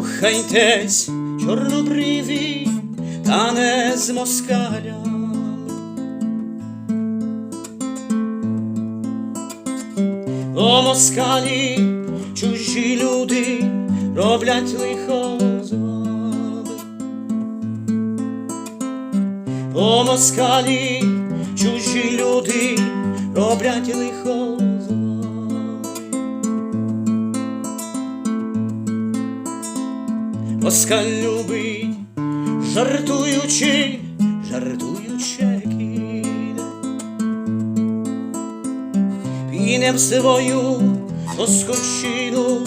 Кохайтесь, чорнобриві, та не з москалями. О москалі, чужі люди роблять лихо з. О москалі, чужі люди роблять лихо Москаль любить, жартуючи, жартуючи кине. Підем свою москощину,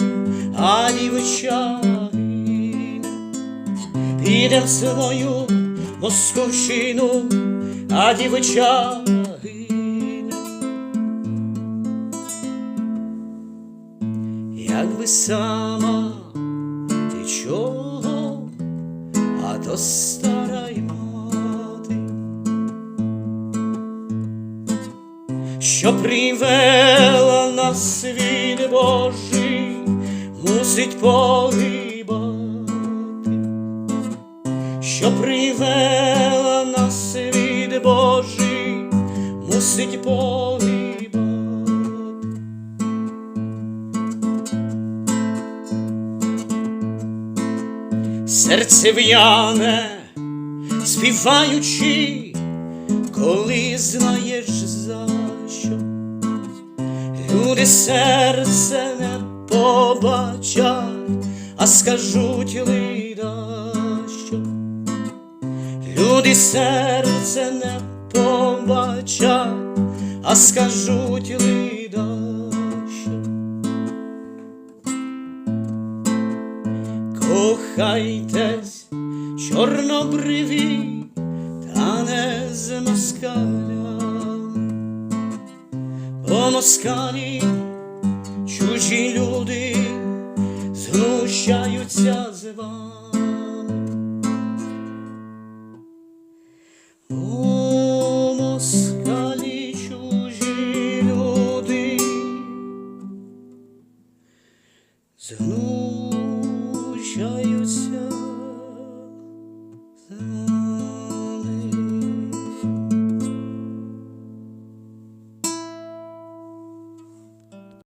а дівча гине. Підем свою москощину, а дівча. Якби сама нічого, а то стара й мати, що привела на світ Божий, мусить погибати, що привела на світ Божий, мусить погибати. Серце в'яне, співаючи, коли знаєш за що, люди серце не побачать, а скажуть лида що, люди серце не побачать, а скажуть лида Кохайтесь, чорнобриві, та не з москалями, бо москалі чужі люди знущаються з вами. О, знущаються